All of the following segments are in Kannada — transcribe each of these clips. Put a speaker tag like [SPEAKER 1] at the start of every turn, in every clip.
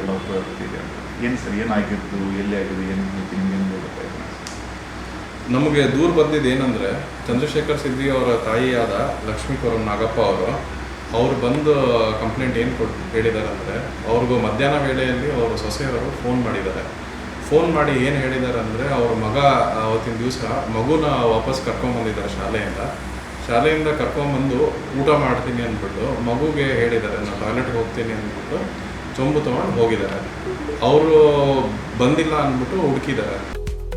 [SPEAKER 1] ಎಲ್ಲ ಉಪಯೋಗ ಏನು ಸರ್ ಏನಾಗಿದ್ದು ಎಲ್ಲಿ ಆಗಿದೆ, ಏನು ನಿಮ್ಗೆ ಏನು ಗೊತ್ತಾಯ್ತು
[SPEAKER 2] ನಮಗೆ ದೂರ ಬಂದಿದ್ದು ಏನಂದರೆ, ಚಂದ್ರಶೇಖರ್ ಸಿದ್ದಿ ಅವರ ತಾಯಿಯಾದ ಲಕ್ಷ್ಮೀಪುರಂ ನಾಗಪ್ಪ ಅವರು, ಅವ್ರು ಬಂದು ಕಂಪ್ಲೇಂಟ್ ಏನು ಕೊಟ್ಟು ಹೇಳಿದ್ದಾರೆ ಅಂದರೆ ಅವ್ರಿಗೂ ಮಧ್ಯಾಹ್ನ ವೇಳೆಯಲ್ಲಿ ಅವರು ಸೊಸೆಯವರು ಫೋನ್ ಮಾಡಿದ್ದಾರೆ. ಫೋನ್ ಮಾಡಿ ಏನು ಹೇಳಿದ್ದಾರೆ ಅಂದರೆ ಅವ್ರ ಮಗ ಅವತ್ತಿನ ದಿವಸ ಮಗುನ ವಾಪಸ್ ಕರ್ಕೊಂಬಂದಿದ್ದಾರೆ ಶಾಲೆಯಿಂದ. ಶಾಲೆಯಿಂದ ಕರ್ಕೊಂಬಂದು ಊಟ ಮಾಡ್ತೀನಿ ಅಂದ್ಬಿಟ್ಟು ಮಗುಗೆ ಹೇಳಿದ್ದಾರೆ, ನಾನು ಟಾಯ್ಲೆಟ್ಗೆ ಹೋಗ್ತೀನಿ ಅಂದ್ಬಿಟ್ಟು ಚೊಂಬು ತೊಗೊಂಡು ಹೋಗಿದ್ದಾರೆ. ಅವರು ಬಂದಿಲ್ಲ ಅಂದ್ಬಿಟ್ಟು ಹುಡುಕಿದ್ದಾರೆ.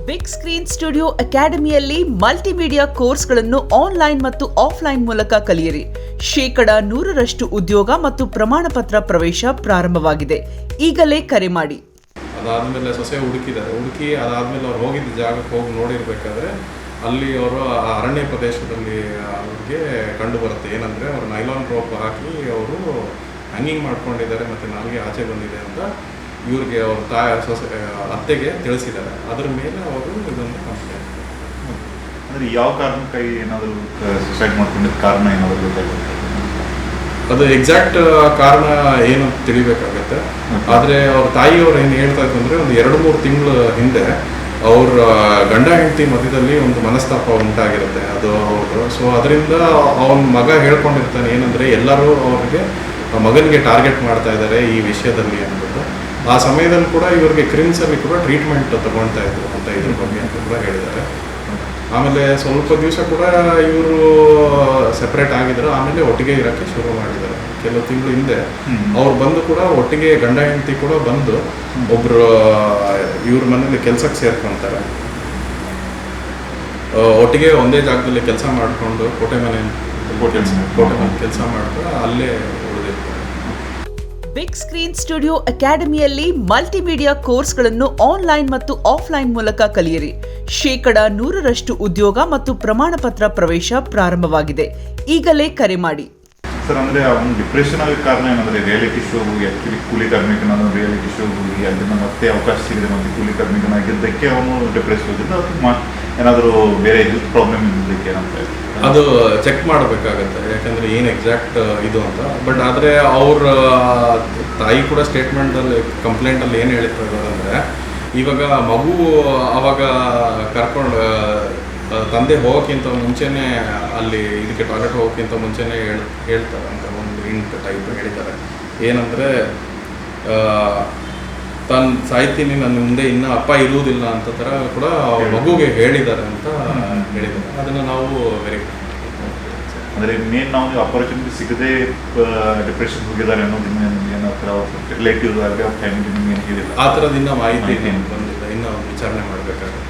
[SPEAKER 3] ಬಿಗ್ ಸ್ಕ್ರೀನ್ ಸ್ಟುಡಿಯೋ ಅಕಾಡೆಮಿಯಲ್ಲಿ ಮಲ್ಟಿಮೀಡಿಯಾ ಕೋರ್ಸ್ಗಳನ್ನು ಆನ್ಲೈನ್ ಮತ್ತು ಆಫ್ಲೈನ್ ಮೂಲಕ ಕಲಿಯಿರಿ. ಶೇಕಡ ನೂರರಷ್ಟು ಉದ್ಯೋಗ ಮತ್ತು ಪ್ರಮಾಣ ಪತ್ರ ಪ್ರವೇಶ ಪ್ರಾರಂಭವಾಗಿದೆ. ಈಗಲೇ ಕರೆ ಮಾಡಿ.
[SPEAKER 2] ಅದಾದಮೇಲೆ ಸೊಸೆ ಹುಡುಕಿದ್ದಾರೆ. ಹುಡುಕಿ ಅದಾದಮೇಲೆ ಅವ್ರು ಹೋಗಿದ್ದ ಜಾಗಕ್ಕೆ ಹೋಗಿ ನೋಡಿರ್ಬೇಕಾದ್ರೆ ಅಲ್ಲಿ ಅವರು ಅರಣ್ಯ ಪ್ರದೇಶದಲ್ಲಿ ಅವ್ರಿಗೆ ಕಂಡು ಬರುತ್ತೆ ಏನಂದರೆ ಅವರು ನೈಲಾನ್ ರೋಪ್ ಹಾಕಿ ಅವರು ಹ್ಯಾಂಗಿಂಗ್ ಮಾಡ್ಕೊಂಡಿದ್ದಾರೆ ಮತ್ತು ನಾಲ್ಗೆ ಆಚೆ ಬಂದಿದೆ ಅಂತ ಇವ್ರಿಗೆ ಅವ್ರ ತಾಯ ಸೊಸೆ ಅತ್ತೆಗೆ ತಿಳಿಸಿದ್ದಾರೆ. ಅದ್ರ ಮೇಲೆ ಅವರು ಇದೊಂದು ಕಂಪ್ಲೇಂಟ್
[SPEAKER 1] ಅಂದರೆ ಯಾವ ಕಾರಣಕ್ಕಾಗಿ ಏನಾದರೂ ಸುಸೈಡ್ ಮಾಡ್ಕೊಂಡಿದ್ದ ಕಾರಣ ಏನಾದರೂ ಗೊತ್ತಾಗುತ್ತೆ
[SPEAKER 2] ಅದು ಎಕ್ಸಾಕ್ಟ್ ಕಾರಣ ಏನು ತಿಳಿಬೇಕಾಗತ್ತೆ. ಆದರೆ ಅವ್ರ ತಾಯಿಯವ್ರು ಏನು ಹೇಳ್ತಾ ಇತ್ತು ಅಂದರೆ ಒಂದು ಎರಡು ಮೂರು ತಿಂಗಳ ಹಿಂದೆ ಅವ್ರ ಗಂಡ ಹೆಂಡತಿ ಮಧ್ಯದಲ್ಲಿ ಒಂದು ಮನಸ್ತಾಪ ಉಂಟಾಗಿರುತ್ತೆ. ಅದು ಅವ್ರದ್ದು. ಸೊ ಅದರಿಂದ ಅವನ ಮಗ ಹೇಳ್ಕೊಂಡಿರ್ತಾನೆ ಏನಂದರೆ ಎಲ್ಲರೂ ಅವ್ರಿಗೆ ಮಗನಿಗೆ ಟಾರ್ಗೆಟ್ ಮಾಡ್ತಾ ಇದ್ದಾರೆ ಈ ವಿಷಯದಲ್ಲಿ ಅಂದ್ಬಿಟ್ಟು ಆ ಸಮಯದಲ್ಲಿ ಕೂಡ ಇವರಿಗೆ ಕ್ರಿಮ್ಸ್ ಕ್ರಿಮ್ಸಲ್ಲಿ ಕೂಡ ಟ್ರೀಟ್ಮೆಂಟ್ ತಗೊಳ್ತಾ ಇದ್ರು ಅಂತ ಇದ್ರ ಬಗ್ಗೆ ಅಂತ ಕೂಡ ಹೇಳಿದ್ದಾರೆ. ಆಮೇಲೆ ಸ್ವಲ್ಪ ದಿವಸ ಕೂಡ ಇವರು ಸೆಪ್ರೇಟ್ ಆಗಿದ್ರು. ಆಮೇಲೆ ಒಟ್ಟಿಗೆ ಇರೋಕ್ಕೆ ಶುರು ಮಾಡಿದ್ದಾರೆ. ಕೆಲವು ತಿಂಗಳು ಹಿಂದೆ. ಅವ್ರು ಬಂದು ಕೂಡ ಒಟ್ಟಿಗೆ ಗಂಡ ಹೆಂಡತಿ ಕೂಡ ಬಂದು ಒಬ್ರು ಇವ್ರ ಮನೇಲಿ ಕೆಲ್ಸಕ್ಕೆ ಸೇರ್ಕೊಂತಾರೆ. ಒಟ್ಟಿಗೆ ಒಂದೇ ಜಾಗದಲ್ಲಿ ಕೆಲಸ ಮಾಡಿಕೊಂಡು ಕೋಟೆ ಮನೆ
[SPEAKER 1] ಕೋಟೆ
[SPEAKER 2] ಕೆಲಸ
[SPEAKER 1] ಮನೆ.
[SPEAKER 2] ಕೋಟೆ ಮನೆ ಕೆಲಸ ಮಾಡ್ತಾ ಅಲ್ಲೇ
[SPEAKER 3] ಬಿಗ್ ಸ್ಕ್ರೀನ್ ಸ್ಟುಡಿಯೋ ಅಕಾಡೆಮಿಯಲ್ಲಿ ಮಲ್ಟಿಮೀಡಿಯಾ ಕೋರ್ಸ್ಗಳನ್ನು ಆನ್ಲೈನ್ ಮತ್ತು ಆಫ್ಲೈನ್ ಮೂಲಕ ಕಲಿಯಿರಿ. ಶೇಕಡ ನೂರರಷ್ಟು ಉದ್ಯೋಗ ಮತ್ತು ಪ್ರಮಾಣಪತ್ರ ಪ್ರವೇಶ ಪ್ರಾರಂಭವಾಗಿದೆ. ಈಗಲೇ ಕರೆ ಮಾಡಿ.
[SPEAKER 1] ಸರ್, ಅಂದರೆ ಅವನು ಡಿಪ್ರೆಷನ್ ಆಗಿ ಕಾರಣ ಏನಂದರೆ ರಿಯಾಲಿಟಿ ಶೋ ಹೋಗಿ ಆ್ಯಕ್ಚುಲಿ ಕೂಲಿ ಕಾರ್ಮಿಕನಾದ ರಿಯಾಲಿಟಿ ಶೋ ಹೋಗಿ ಅದನ್ನು ಮತ್ತೆ ಅವಕಾಶ ಸಿಗದೆ ಮತ್ತೆ ಕೂಲಿ ಕಾರ್ಮಿಕನಾಗಿದ್ದಕ್ಕೆ ಅವನು ಡಿಪ್ರೆಸ್ ಹೋಗಿದ್ದು ಅಥವಾ ಏನಾದರೂ ಬೇರೆ ಹೆಲ್ತ್ ಪ್ರಾಬ್ಲಮ್ ಇದ್ದಕ್ಕೆ ಏನಂತ
[SPEAKER 2] ಅದು ಚೆಕ್ ಮಾಡಬೇಕಾಗತ್ತೆ, ಯಾಕಂದ್ರೆ ಏನು ಎಕ್ಸಾಕ್ಟ್ ಇದು ಅಂತ. ಬಟ್ ಆದರೆ ಅವ್ರ ತಾಯಿ ಕೂಡ ಸ್ಟೇಟ್ಮೆಂಟಲ್ಲಿ ಕಂಪ್ಲೇಂಟಲ್ಲಿ ಏನು ಹೇಳ್ತಾರೆ ಅಂದರೆ, ಇವಾಗ ಮಗು ಅವಾಗ ಕರ್ಕೊಂಡು ತಂದೆ ಹೋಗೋಕ್ಕಿಂತ ಮುಂಚೆನೇ ಅಲ್ಲಿ ಇದಕ್ಕೆ ಟಾಯ್ಲೆಟ್ ಹೋಗೋಕ್ಕಿಂತ ಮುಂಚೆನೇ ಹೇಳ್ ಹೇಳ್ತಾರೆ ಅಂತ ಒಂದು ಇಂಟ್ ಟೈಪ್ ಹೇಳಿದ್ದಾರೆ. ಏನಂದರೆ ತಾನು ಸಾಯ್ತೀನಿ ನನ್ನ ಮುಂದೆ ಇನ್ನು ಅಪ್ಪ ಇರುವುದಿಲ್ಲ ಅಂತ ಥರ ಕೂಡ ಅವ್ರ ಮಗುಗೆ ಹೇಳಿದ್ದಾರೆ ಅಂತ ಹೇಳಿದ್ದಾರೆ. ಅದನ್ನು ನಾವು ವೆರಿ
[SPEAKER 1] ಅಂದರೆ ಮೇನ್ ನಾವು ಅಪರ್ಚುನಿಟಿ ಸಿಗದೆ ಡಿಪ್ರೆಷನ್ ಹೋಗಿದ್ದಾರೆ ಅನ್ನೋದು ಇನ್ನೂ ನಿಮ್ಗೆ ಏನಾದ್ರು ರಿಲೇಟಿವ್ ಆಗಲಿ ಅವ್ರ ಫ್ಯಾಮಿಲಿ ನಿಮ್ಗೆ ಏನು ಹೇಳಿಲ್ಲ?
[SPEAKER 2] ಆ ಥರದಿಂದ
[SPEAKER 1] ಮಾಹಿತಿ
[SPEAKER 2] ಏನು ಬಂದಿಲ್ಲ. ಇನ್ನೂ ವಿಚಾರಣೆ ಮಾಡಬೇಕಾಗುತ್ತೆ.